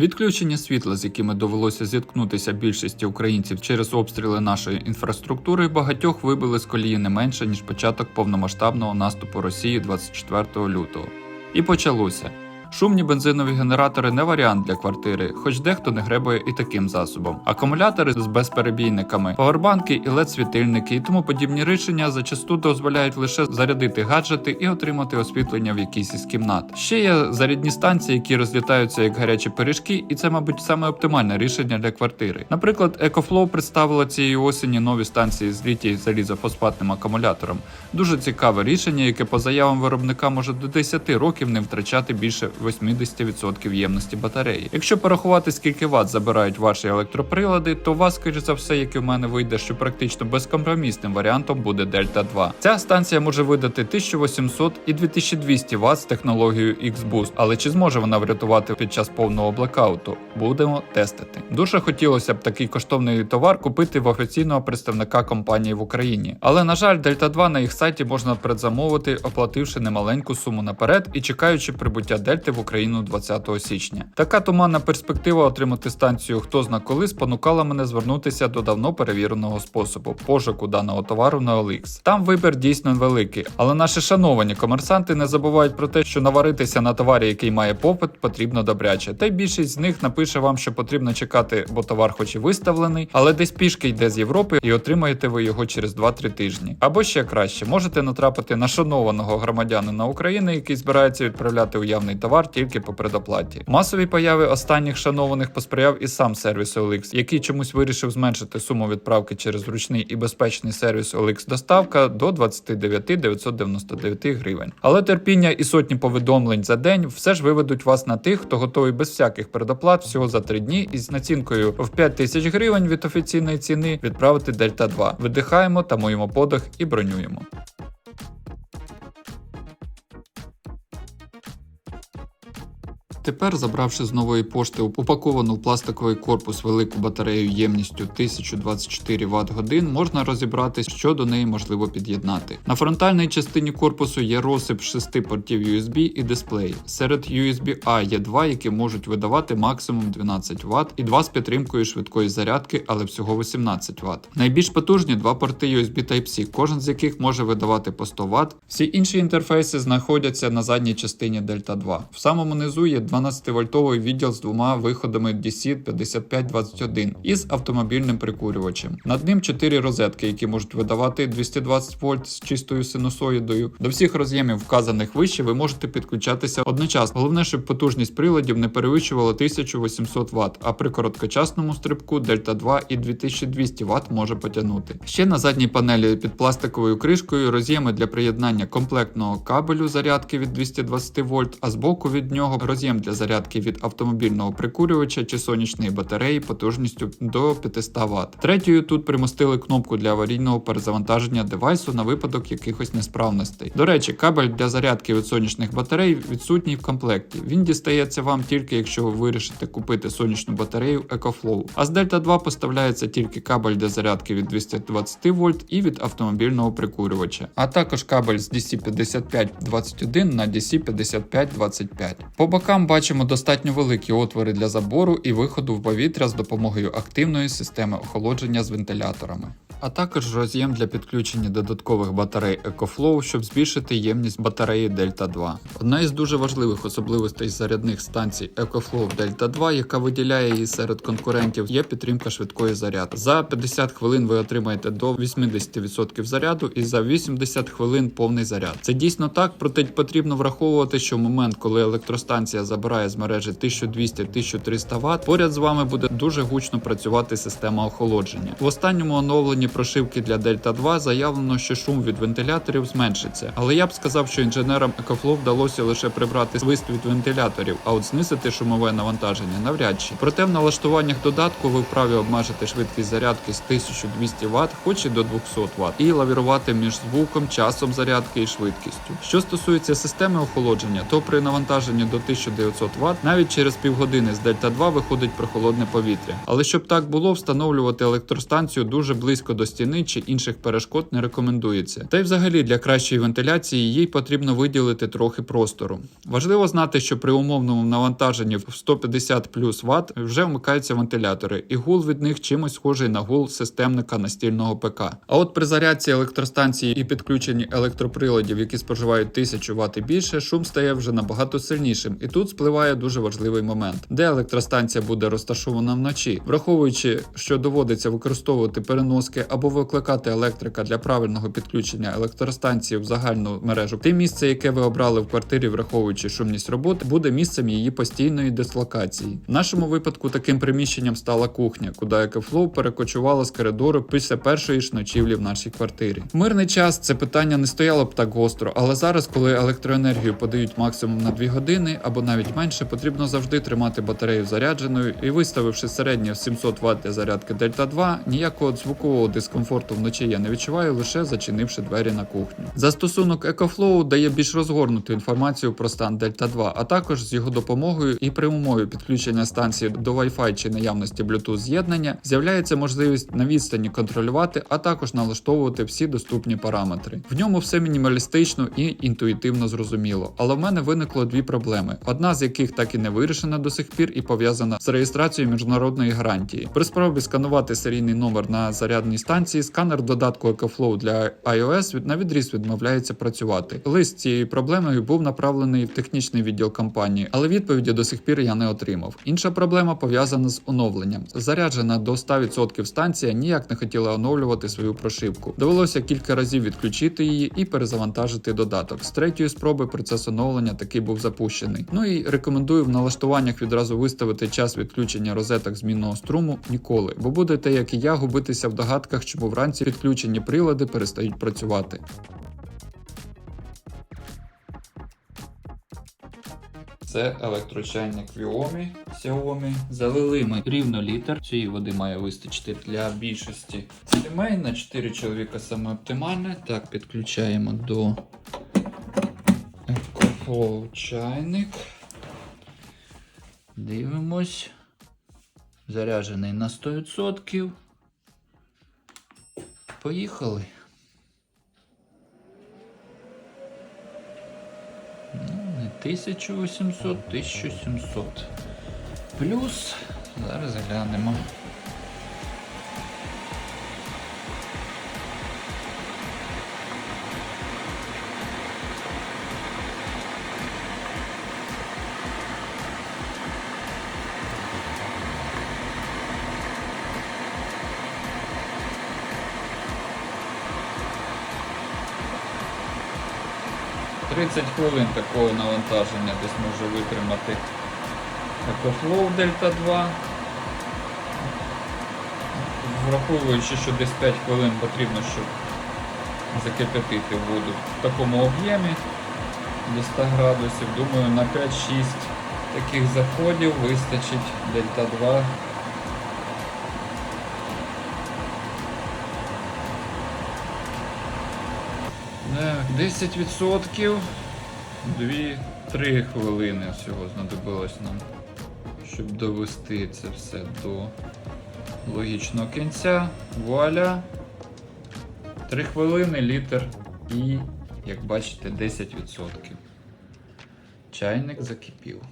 Відключення світла, з якими довелося зіткнутися більшості українців через обстріли нашої інфраструктури, багатьох вибили з колії не менше ніж початок повномасштабного наступу Росії 24 лютого. І почалося. Шумні бензинові генератори не варіант для квартири, хоч дехто не гребує і таким засобом. Акумулятори з безперебійниками, павербанки і led світильники і тому подібні рішення зачасту дозволяють лише зарядити гаджети і отримати освітлення в якійсь із кімнат. Ще є зарядні станції, які розлітаються як гарячі пиріжки, і це, мабуть, саме оптимальне рішення для квартири. Наприклад, EcoFlow представила цієї осені нові станції з літій залізофосфатним акумулятором. Дуже цікаве рішення, яке по заявам виробника може до 10 років не втрачати більше 80% ємності батареї. Якщо порахувати, скільки ватт забирають ваші електроприлади, то у вас, скоріш за все, як і в мене вийде, що практично безкомпромісним варіантом буде Delta 2. Ця станція може видати 1800 і 2200 Вт з технологією X-Boost, але чи зможе вона врятувати під час повного блекауту? Будемо тестити. Дуже хотілося б такий коштовний товар купити в офіційного представника компанії в Україні. Але на жаль, Delta 2 на їх сайті можна предзамовити, оплативши немаленьку суму наперед і чекаючи прибуття Дельти в Україну 20 січня. Така туманна перспектива отримати станцію хто зна коли спонукала мене звернутися до давно перевіреного способу пошуку даного товару на OLX. Там вибір дійсно великий, але наші шановані комерсанти не забувають про те, що наваритися на товарі, який має попит, потрібно добряче. Та й більшість з них напише вам, що потрібно чекати, бо товар хоч і виставлений, але десь пішки йде з Європи і отримаєте ви його через 2-3 тижні. Або ще краще, можете натрапити на шанованого громадянина України, який збирається відправляти уявний товар тільки по предоплаті. Масові появи останніх шанованих посприяв і сам сервіс OLX, який чомусь вирішив зменшити суму відправки через зручний і безпечний сервіс OLX доставка до 29 999 гривень. Але терпіння і сотні повідомлень за день все ж виведуть вас на тих, хто готовий без всяких предоплат всього за 3 дні із націнкою в 5 тисяч гривень від офіційної ціни відправити Дельта 2. Видихаємо, тамуємо подих і бронюємо. Тепер, забравши з нової пошти упаковану в пластиковий корпус велику батарею ємністю 1024 Вт годин, можна розібрати, що до неї можливо під'єднати. На фронтальній частині корпусу є розсип 6 портів USB і дисплей. Серед USB-A є два, які можуть видавати максимум 12 Вт, і два з підтримкою швидкої зарядки, але всього 18 Вт. Найбільш потужні два порти USB Type-C, кожен з яких може видавати по 100 Вт. Всі інші інтерфейси знаходяться на задній частині Delta 2. В самому низу є 12-вольтовий відділ з двома виходами DC 5521 із автомобільним прикурювачем. Над ним 4 розетки, які можуть видавати 220 вольт з чистою синусоїдою. До всіх роз'ємів, вказаних вище, ви можете підключатися одночасно. Головне, щоб потужність приладів не перевищувала 1800 Вт, а при короткочасному стрибку Delta 2 і 2200 Вт може потягнути. Ще на задній панелі під пластиковою кришкою роз'єми для приєднання комплектного кабелю зарядки від 220 вольт, а збоку від нього роз'єм для зарядки від автомобільного прикурювача чи сонячної батареї потужністю до 500 Вт. Третьою тут примостили кнопку для аварійного перезавантаження девайсу на випадок якихось несправностей. До речі, кабель для зарядки від сонячних батарей відсутній в комплекті. Він дістається вам тільки якщо ви вирішите купити сонячну батарею EcoFlow. А з Delta 2 поставляється тільки кабель для зарядки від 220 вольт і від автомобільного прикурювача, а також кабель з DC 5521 на DC 5525. По бокам бачимо достатньо великі отвори для забору і виходу в повітря з допомогою активної системи охолодження з вентиляторами. А також роз'єм для підключення додаткових батарей EcoFlow, щоб збільшити ємність батареї Delta 2. Одна із дуже важливих особливостей зарядних станцій EcoFlow Delta 2, яка виділяє її серед конкурентів, є підтримка швидкої зарядки. За 50 хвилин ви отримаєте до 80% заряду і за 80 хвилин повний заряд. Це дійсно так, проте потрібно враховувати, що в момент, коли електростанція забирає з мережі 1200-1300 Вт, поряд з вами буде дуже гучно працювати система охолодження. В останньому оновленні прошивки для Delta 2 заявлено, що шум від вентиляторів зменшиться. Але я б сказав, що інженерам EcoFlow вдалося лише прибрати свист від вентиляторів, а от знизити шумове навантаження навряд чи. Проте в налаштуваннях додатку ви вправі обмежити швидкість зарядки з 1200 Вт, хоч і до 200 Вт, і лавірувати між звуком, часом зарядки і швидкістю. Що стосується системи охолодження, то при навантаженні до 1900 Вт навіть через півгодини з Delta 2 виходить прохолодне повітря. Але щоб так було, встановлювати електростанцію дуже близько до до стіни чи інших перешкод не рекомендується. Та й взагалі для кращої вентиляції їй потрібно виділити трохи простору. Важливо знати, що при умовному навантаженні в 150 плюс Вт вже вмикаються вентилятори, і гул від них чимось схожий на гул системника настільного ПК. А от при зарядці електростанції і підключенні електроприладів, які споживають 1000 Вт і більше, шум стає вже набагато сильнішим. І тут спливає дуже важливий момент, де електростанція буде розташована вночі, враховуючи, що доводиться використовувати переноски або викликати електрика для правильного підключення електростанції в загальну мережу. Те місце, яке ви обрали в квартирі, враховуючи шумність роботи, буде місцем її постійної дислокації. В нашому випадку таким приміщенням стала кухня, куди Екофлоу перекочувала з коридору після першої ж ночівлі в нашій квартирі. Мирний час це питання не стояло б так гостро, але зараз, коли електроенергію подають максимум на 2 години або навіть менше, потрібно завжди тримати батарею зарядженою і виставивши середнє в 700 Вт для зарядки Дельта 2, ніякого звукового дискомфорту вночі я не відчуваю, лише зачинивши двері на кухню. Застосунок EcoFlow дає більш розгорнуту інформацію про стан Дельта 2, а також з його допомогою і при умові підключення станції до Wi-Fi чи наявності Bluetooth з'єднання з'являється можливість на відстані контролювати, а також налаштовувати всі доступні параметри. В ньому все мінімалістично і інтуїтивно зрозуміло. Але в мене виникло дві проблеми: одна з яких так і не вирішена до сих пір і пов'язана з реєстрацією міжнародної гарантії. При спробі сканувати серійний номер на зарядній станції, сканер додатку EcoFlow для iOS на відріз відмовляється працювати. Лист цією проблемою був направлений в технічний відділ компанії, але відповіді до сих пір я не отримав. Інша проблема пов'язана з оновленням. Заряджена до 100% станція ніяк не хотіла оновлювати свою прошивку. Довелося кілька разів відключити її і перезавантажити додаток. З третьої спроби процес оновлення таки був запущений. Ну і рекомендую в налаштуваннях відразу виставити час відключення розеток змінного струму ніколи, бо будете, як і я, губитися в догадках, чому вранці підключені прилади перестають працювати. Це електрочайник Xiaomi. Xiaomi. Залили ми рівно літр. Цієї води має вистачити для більшості сімей. На 4 чоловіка саме оптимальне. Так, підключаємо до EcoFlow чайник. Дивимось. Заряджений на 100%. Поїхали. Ну, не 1800, 1700. Плюс. Зараз глянемо. Тридцять хвилин такого навантаження десь може витримати EcoFlow Delta 2. Враховуючи, що десь 5 хвилин потрібно, щоб закипятити воду в такому об'ємі до 100 градусів, думаю, на 5-6 таких заходів вистачить Delta 2. Так, 10%. 2-3 хвилини всього знадобилось нам, щоб довести це все до логічного кінця. Вуаля. 3 хвилини, літр і, як бачите, 10%. Чайник закипів.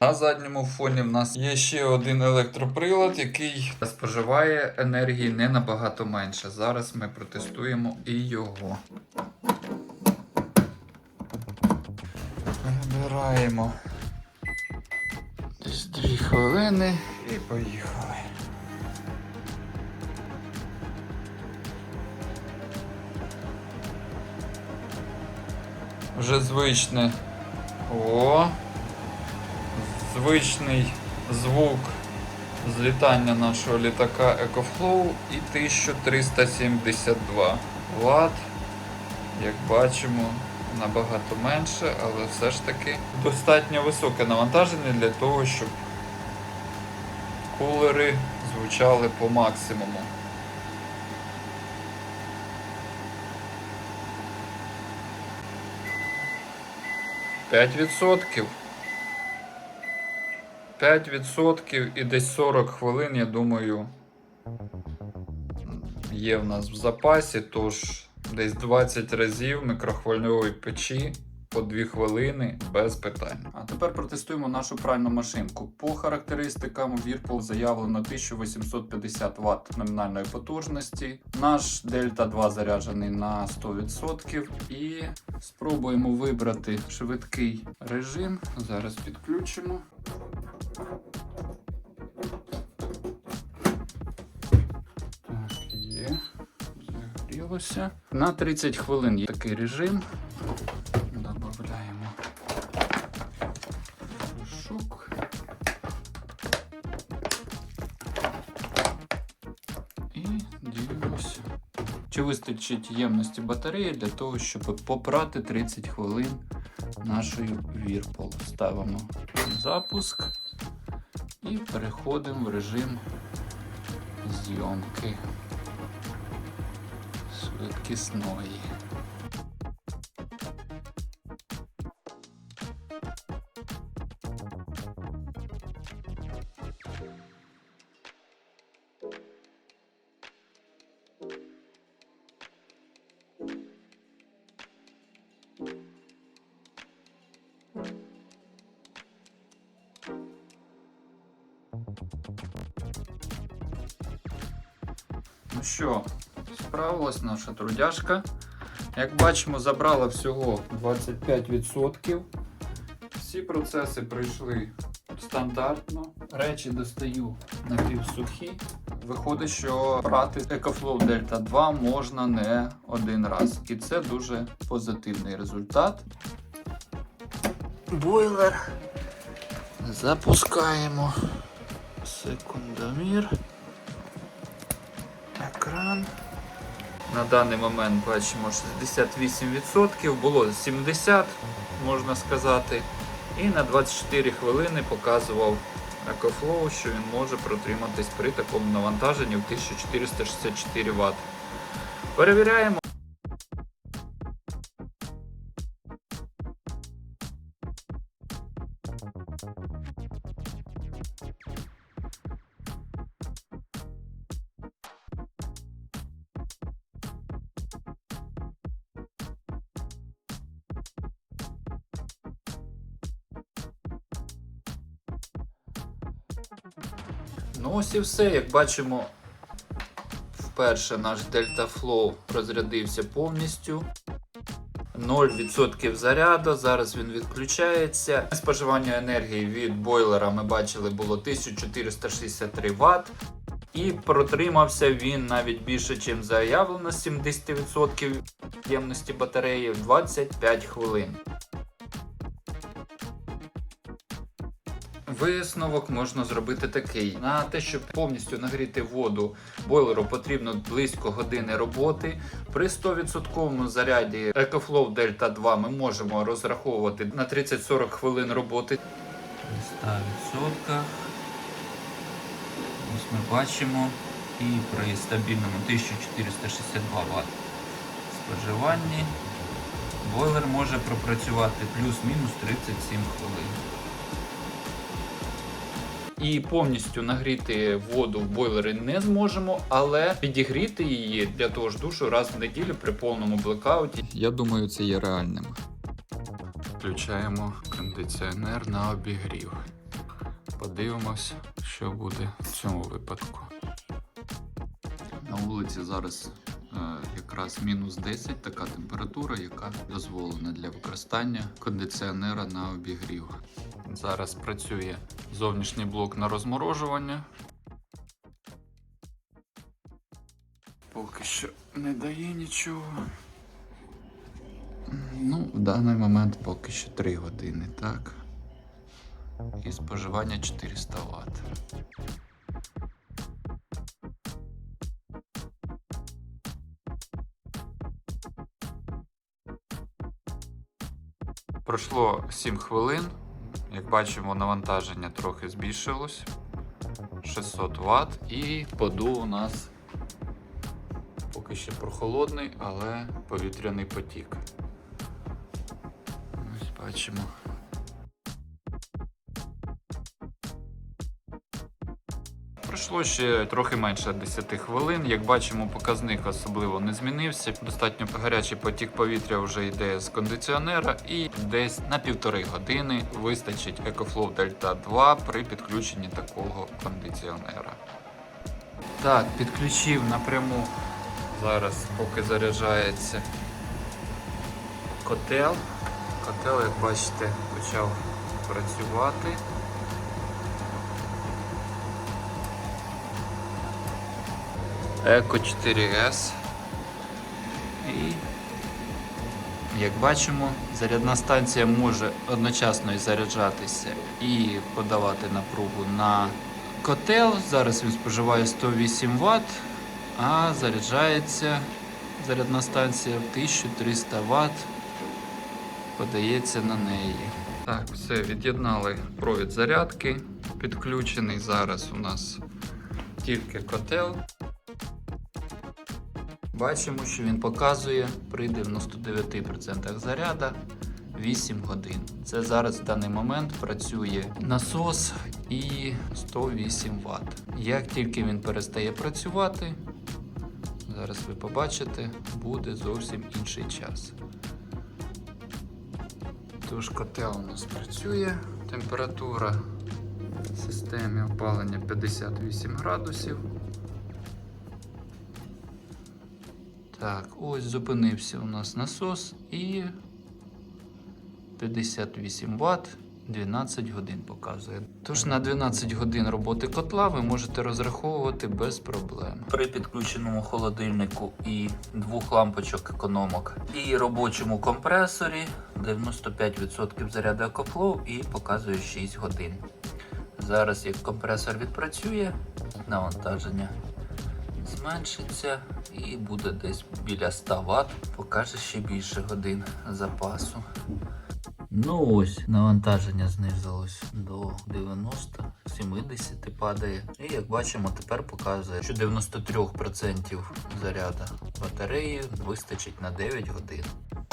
На задньому фоні в нас є ще один електроприлад, який споживає енергії не набагато менше. Зараз ми протестуємо і його. Набираємо десь 2 хвилини і поїхали. Вже звичне. О! Звичний звук злітання нашого літака EcoFlow і 1372 Вт. Як бачимо, набагато менше, але все ж таки достатньо високе навантаження для того, щоб кулери звучали по максимуму. П'ять відсотків. 5% і десь 40 хвилин, я думаю, є в нас в запасі, тож десь 20 разів мікрохвильової печі по 2 хвилини без питань. А тепер протестуємо нашу пральну машинку. По характеристикам Whirlpool заявлено 1850 Вт номінальної потужності. Наш Delta 2 заряджений на 100% і спробуємо вибрати швидкий режим. Зараз підключимо. Загорілося. На 30 хвилин є такий режим. Добавляємо порошок. І дивимося. Чи вистачить ємності батареї для того, щоб попрати 30 хвилин нашою Whirlpool. Ставимо запуск і переходимо в режим зйомки швидкісної. Ну що, справилась наша трудяшка. Як бачимо, забрала всього 25%. Всі процеси пройшли стандартно. Речі достаю напівсухі. Виходить, що брати EcoFlow Delta 2 можна не один раз. І це дуже позитивний результат. Бойлер. Запускаємо секундомір. На даний момент бачимо 68%, було 70%, можна сказати. І на 24 хвилини показував EcoFlow, що він може протриматись при такому навантаженні в 1464 Вт. Перевіряємо. Ну ось і все. Як бачимо, вперше наш Delta Flow розрядився повністю. 0% заряду, зараз він відключається. Споживання енергії від бойлера ми бачили було 1463 Вт. І протримався він навіть більше, ніж заявлено 70% ємності батареї 25 хвилин. Висновок можна зробити такий: на те, щоб повністю нагріти воду бойлеру, потрібно близько години роботи. При 100% заряді EcoFlow Delta 2 ми можемо розраховувати на 30-40 хвилин роботи. При 100% ось ми бачимо і при стабільному 1462 Вт споживанні бойлер може пропрацювати плюс-мінус 37 хвилин. І повністю нагріти воду в бойлери не зможемо, але підігріти її для того ж душу раз в неділю при повному блекауті. Я думаю, це є реальним. Включаємо кондиціонер на обігрів. Подивимось, що буде в цьому випадку. На вулиці зараз е, якраз мінус 10, така температура, яка дозволена для використання кондиціонера на обігрів. Зараз працює зовнішній блок на розморожування. Поки що не дає нічого. Ну, в даний момент поки що 3 години, так. І споживання 400 Вт. Пройшло 7 хвилин. Як бачимо, навантаження трохи збільшилось. 600 Вт. І подув у нас поки ще прохолодний, але повітряний потік. Ось бачимо. Пройшло ще трохи менше 10 хвилин. Як бачимо, показник особливо не змінився. Достатньо гарячий потік повітря вже йде з кондиціонера, і десь на півтори години вистачить EcoFlow Delta 2 при підключенні такого кондиціонера. Так, підключив напряму. Зараз поки заряджається котел. Котел, як бачите, почав працювати. Еко 4S. І, як бачимо, зарядна станція може одночасно і заряджатися і подавати напругу на котел. Зараз він споживає 108 Вт, а заряджається зарядна станція в 1300 Вт. Подається на неї. Так, все, від'єднали провід зарядки. Підключений зараз у нас тільки котел. Бачимо, що він показує при 99% заряда 8 годин. Це зараз в даний момент працює насос і 108 Вт. Як тільки він перестає працювати, зараз ви побачите, буде зовсім інший час. Тож котел у нас працює, температура в системі опалення 58 градусів. Так, ось зупинився у нас насос і 58 Вт 12 годин показує. Тож на 12 годин роботи котла ви можете розраховувати без проблем. При підключеному холодильнику і двох лампочок економок і робочому компресорі 95% заряду EcoFlow і показує 6 годин. Зараз як компресор відпрацює, навантаження зменшиться і буде десь біля 100 Вт, покаже ще більше годин запасу. Ну ось, навантаження знизилось до 90, 70 падає. І як бачимо, тепер показує, що 93% заряду батареї вистачить на 9 годин.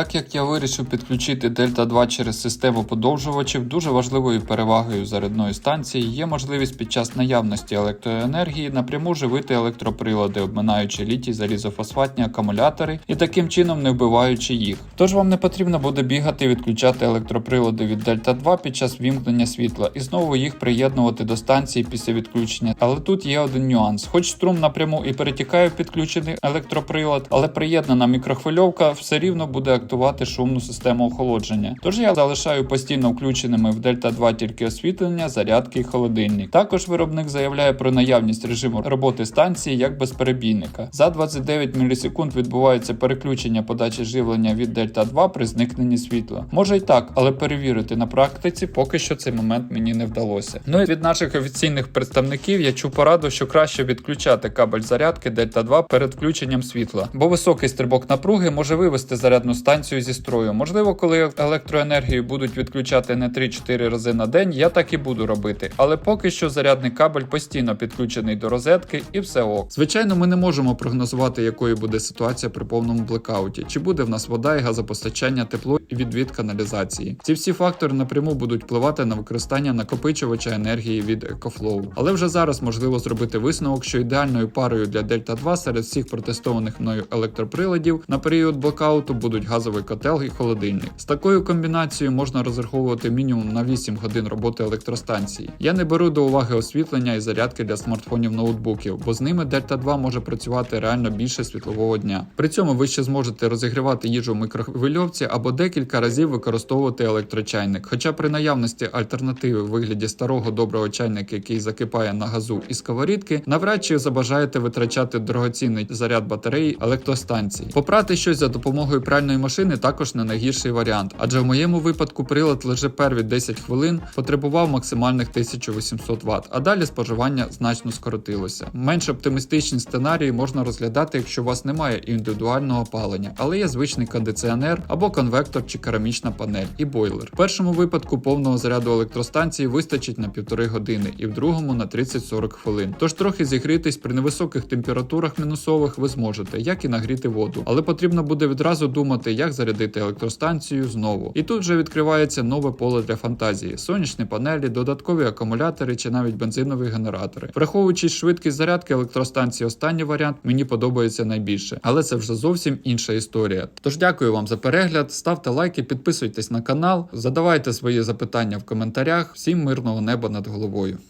Так як я вирішив підключити Delta 2 через систему подовжувачів, дуже важливою перевагою зарядної станції є можливість під час наявності електроенергії напряму живити електроприлади, обминаючи літій залізофосфатні акумулятори і таким чином не вбиваючи їх. Тож вам не потрібно буде бігати відключати електроприлади від Delta 2 під час вімкнення світла і знову їх приєднувати до станції після відключення. Але тут є один нюанс: хоч струм напряму і перетікає в підключений електроприлад, але приєднана мікрохвильовка все рівно буде актувати шумну систему охолодження. Тож я залишаю постійно включеними в Delta 2 тільки освітлення, зарядки і холодильник. Також виробник заявляє про наявність режиму роботи станції як безперебійника. За 29 мілісекунд відбувається переключення подачі живлення від Delta 2 при зникненні світла. Може й так, але перевірити на практиці поки що цей момент мені не вдалося. Ну і від наших офіційних представників я чув пораду, що краще відключати кабель зарядки Delta 2 перед включенням світла, бо високий стрибок напруги може вивести зарядну станцію зі строю. Можливо, коли електроенергію будуть відключати не 3-4 рази на день, я так і буду робити. Але поки що зарядний кабель постійно підключений до розетки і все ок. Звичайно, ми не можемо прогнозувати, якою буде ситуація при повному блекауті, чи буде в нас вода і газопостачання, тепло і відвід каналізації. Ці всі фактори напряму будуть впливати на використання накопичувача енергії від EcoFlow. Але вже зараз можливо зробити висновок, що ідеальною парою для Delta 2 серед всіх протестованих мною електроприладів на період блокауту будуть газовий котел і холодильник. З такою комбінацією можна розраховувати мінімум на 8 годин роботи електростанції. Я не беру до уваги освітлення і зарядки для смартфонів ноутбуків, бо з ними Delta 2 може працювати реально більше світлового дня. При цьому ви ще зможете розігрівати їжу в мікрохвильовці або декілька разів використовувати електрочайник. Хоча при наявності альтернативи в вигляді старого доброго чайника, який закипає на газу і сковорідки, навряд чи забажаєте витрачати дорогоцінний заряд батареї електростанції. Попрати щось за допомогою пральної машини також не найгірший варіант, адже в моєму випадку прилад лише перві 10 хвилин потребував максимальних 1800 Вт, а далі споживання значно скоротилося. Менш оптимістичні сценарії можна розглядати, якщо у вас немає індивідуального опалення, але є звичний кондиціонер або конвектор чи керамічна панель і бойлер. В першому випадку повного заряду електростанції вистачить на півтори години, і в другому на 30-40 хвилин. Тож трохи зігрітись при невисоких температурах мінусових ви зможете, як і нагріти воду. Але потрібно буде відразу думати, як зарядити електростанцію знову. І тут вже відкривається нове поле для фантазії: сонячні панелі, додаткові акумулятори чи навіть бензинові генератори. Враховуючи швидкість зарядки електростанції, останній варіант мені подобається найбільше, але це вже зовсім інша історія. Тож дякую вам за перегляд, ставте лайки, підписуйтесь на канал, задавайте свої запитання в коментарях. Всім мирного неба над головою.